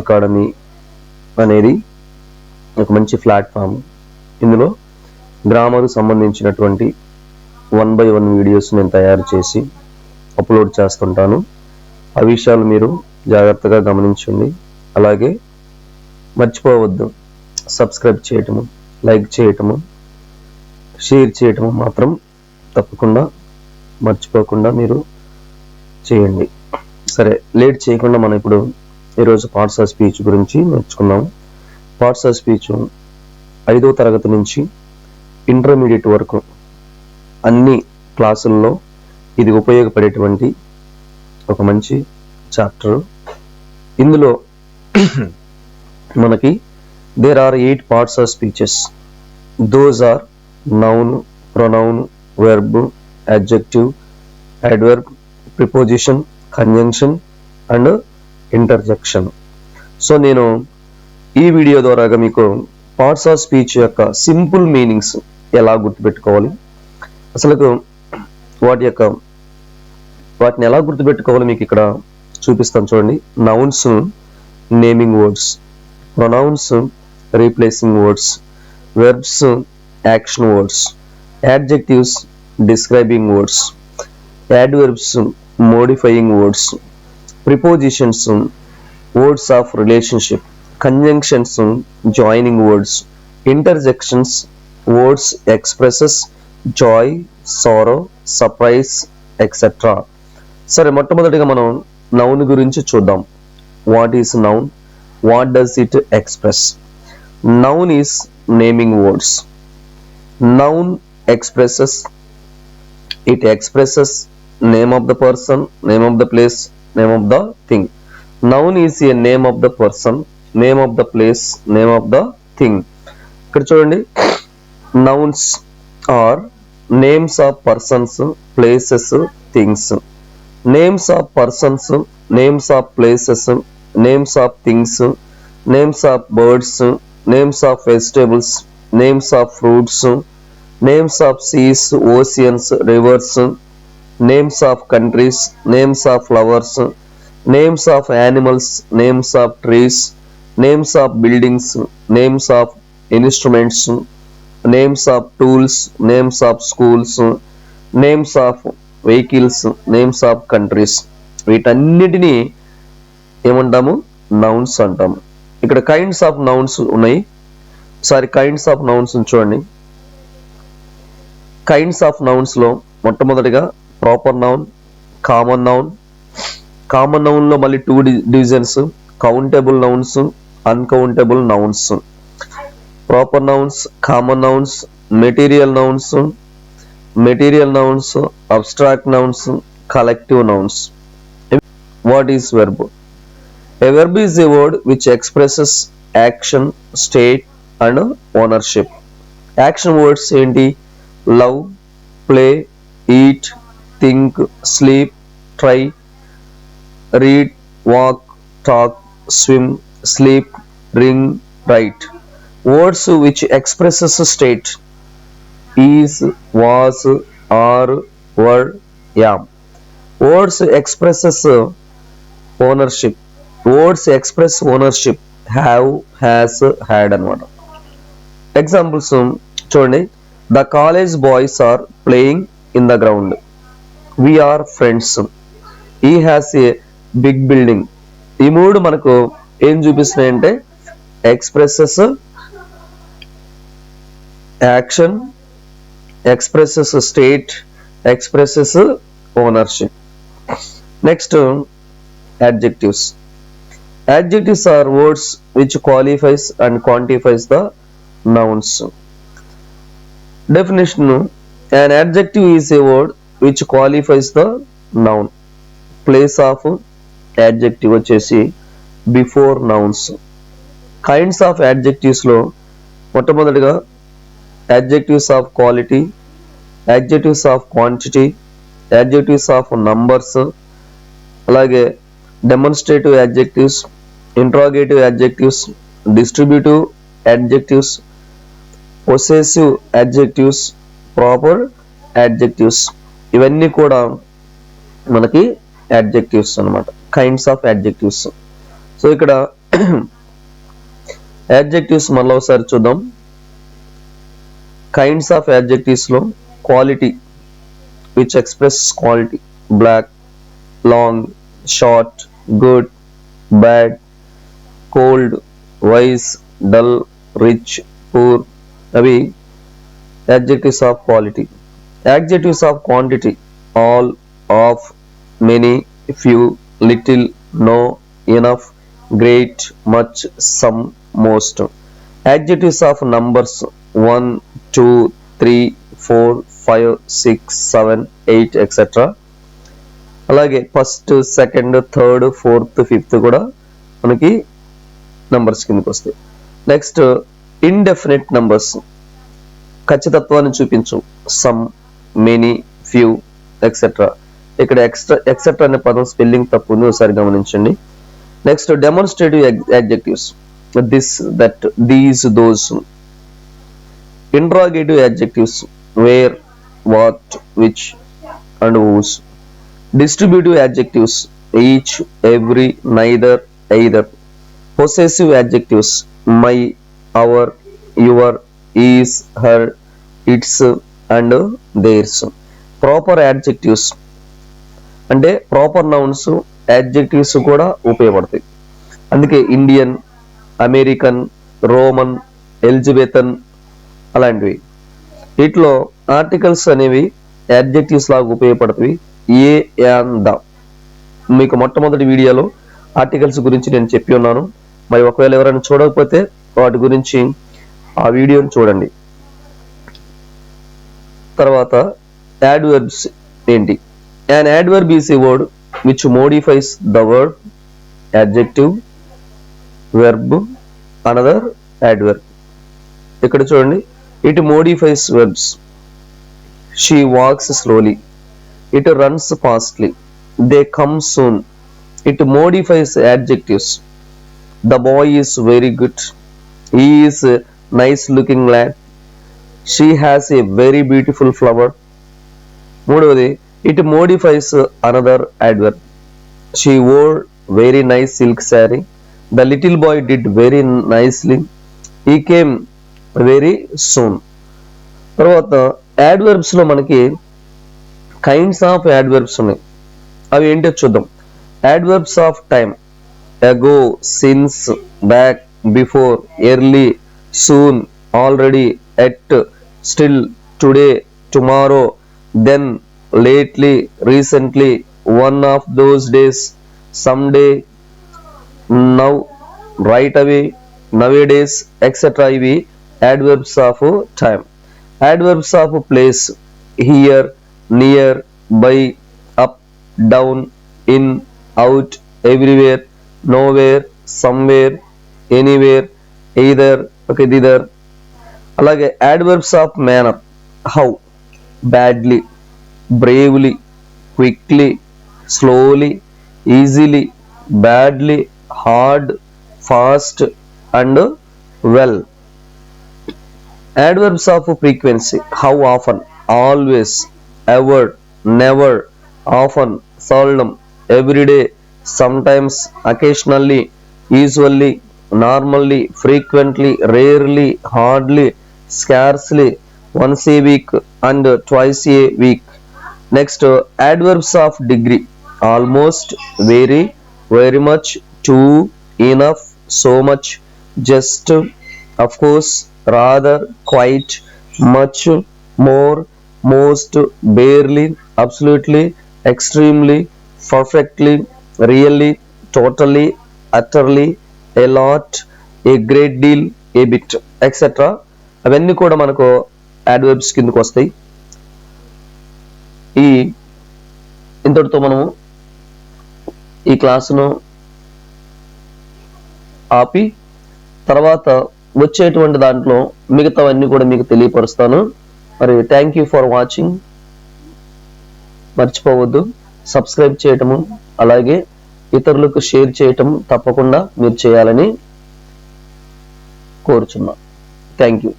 Academy అనేది ఒక మంచి ప్లాట్ఫామ్ ఇందులో గ్రామర్ సంబంధించినటువంటి వన్ బై వన్ వీడియోస్ నేను తయారు చేసి అప్లోడ్ చేస్తుంటాను ఆ విషయాలు మీరు జాగ్రత్తగా గమనించండి అలాగే మర్చిపోవద్దు సబ్స్క్రైబ్ చేయటము లైక్ చేయటము షేర్ చేయటము మాత్రం తప్పకుండా మర్చిపోకుండా మీరు చేయండి సరే లేట్ చేయకుండా మనం ఇప్పుడు ఈరోజు పార్ట్స్ స్పీచ్ గురించి నేర్చుకున్నాం పార్ట్స్ స్పీచ్ ఐదో తరగతి నుంచి ఇంటర్మీడియట్ వరకు అన్ని క్లాసుల్లో ఇది ఉపయోగపడేటువంటి ఒక మంచి చాప్టర్ ఇందులో మనకి there are eight parts of speeches those are noun pronoun verb adjective adverb preposition conjunction and interjection so నేను ఈ వీడియో ద్వారాగా మీకు పార్ట్స్ ఆఫ్ స్పీచ్ యొక్క సింపుల్ మీనింగ్స్ ఎలా గుర్తుపెట్టుకోవాలి అసలు వాటి యొక్క వాటిని ఎలా గుర్తుపెట్టుకోవాలి మీకు ఇక్కడ చూపిస్తాను చూడండి nouns naming words pronouns replacing words verbs action words adjectives describing words verbs modifying words prepositions words of relationship conjunctions joining words interjections words expresses joy sorrow surprise etcetera సరే మొట్టమొదటిగా మనం నౌన్ గురించి చూద్దాం what is noun what does it express noun is naming words noun expresses it expresses name of the person name of the place name of the thing. Noun is a name of the person, name of the place, name of the thing. Ikkada chudandi, nouns are names of persons, places, things. Names of persons, names of places, names of things, names of birds, names of vegetables, names of fruits, names of seas, oceans, rivers, names of countries names of flowers names of animals names of trees names of buildings names of instruments names of tools names of schools names of vehicles names of countries వీటన్నిటినీ ఏమంటాము nouns అంటాము ఇక్కడ kinds of nouns ఉన్నాయి sorry kinds of nouns చూడండి kinds of నౌన్స్లో మొట్టమొదటిగా proper noun common noun common నౌన్లో మళ్ళీ two divisions countable nouns uncountable nouns proper nouns common nouns material nouns material nouns abstract nouns collective nouns what is verb a verb is a word which expresses action state and ownership action words ఏంటి love play eat think sleep try read walk talk swim sleep ring write words which expresses state is was are word am words expresses ownership words express ownership have has had అనమాట examples చూడండి the college boys are playing in the ground we are friends he has a big building ఈ మూడు మనకు ఏం చూపిస్తున్నాయి అంటే expresses action expresses state expresses ownership next adjectives adjectives are words which qualifies and quantifies the nouns definition an adjective is a word which qualifies the noun place of adjective వచ్చేసి before nouns kinds of యాడ్జెక్టివ్స్లో మొట్టమొదటిగా adjectives of quality adjectives of quantity adjectives of numbers అలాగే demonstrative adjectives interrogative adjectives distributive adjectives possessive adjectives proper adjectives ఇవన్నీ కూడా మనకి adjectives అనమాట kinds of adjectives so ఇక్కడ adjectives మళ్ళీ ఒకసారి చూద్దాం kinds of యాడ్జెక్టివ్స్లో quality which express quality black long short good bad cold wise dull rich poor అవి adjectives of quality adjectives of quantity all of many few little no enough great much some most adjectives of numbers one two three four five six seven eight etcetera అలాగే first second third fourth fifth కూడా మనకి numbers కిందకి వస్తాయి next indefinite numbers ఖచ్చితత్వాన్ని చూపించు some many few etcetera ఇక్కడ extra etcetera అనే పదం స్పెల్లింగ్ తప్పు ఉంది ఒకసారి గమనించండి next demonstrative adjectives this that these those interrogative adjectives where what which and whose distributive adjectives each every neither either possessive adjectives my our your his her its and theirs proper adjectives అంటే proper nouns adjectives కూడా ఉపయోగపడతాయి అందుకే Indian American Roman Elizabethan అలాంటివి వీటిలో articles అనేవి adjectives లాగా ఉపయోగపడతాయి a and the మీకు మొట్టమొదటి వీడియోలో ఆర్టికల్స్ గురించి నేను చెప్పి ఉన్నాను మరి ఒకవేళ ఎవరైనా చూడకపోతే వాటి గురించి ఆ వీడియోని చూడండి తర్వాత యాడ్వర్బ్స్ ఏంటి an adverb is a word which modifies the word adjective verb another adverb ఇక్కడ చూడండి it modifies verbs she walks slowly it runs fastly they come soon it modifies adjectives the boy is very good is nice looking lad she has a very beautiful flower మూడవది it modifies another adverb she old very nice silk sari the little boy did very nicely he came very soon తర్వాత యాడ్వర్బ్స్లో మనకి kinds of adverbs ఉన్నాయి అవి ఏంటో చూద్దాం adverbs of time ago since back before early soon already at still today tomorrow then lately recently one of those days someday now right away nowadays etc adverbs of time adverbs of place here near by up down in out everywhere nowhere somewhere anywhere either okay either అలాగే adverbs of manner how badly bravely quickly slowly easily badly hard fast and well adverbs of frequency how often always ever never often seldom everyday sometimes occasionally usually normally frequently rarely hardly scarcely, once a week and twice a week. Next, adverbs of degree: almost, very, very much, too, enough, so much, just, of course, rather, quite, much, more, most, barely, absolutely, extremely, perfectly, really, totally, utterly, a lot, a great deal, a bit, etc. అవన్నీ కూడా మనకు add కిందకు వస్తాయి ఈ ఇంతటితో మనము ఈ క్లాసును ఆపి తర్వాత వచ్చేటువంటి దాంట్లో మిగతావన్నీ కూడా మీకు తెలియపరుస్తాను మరి థ్యాంక్ యూ ఫర్ వాచింగ్ మర్చిపోవద్దు సబ్స్క్రైబ్ చేయటము అలాగే ఇతరులకు షేర్ చేయటం తప్పకుండా మీరు చేయాలని కోరుచున్నాను థ్యాంక్ యూ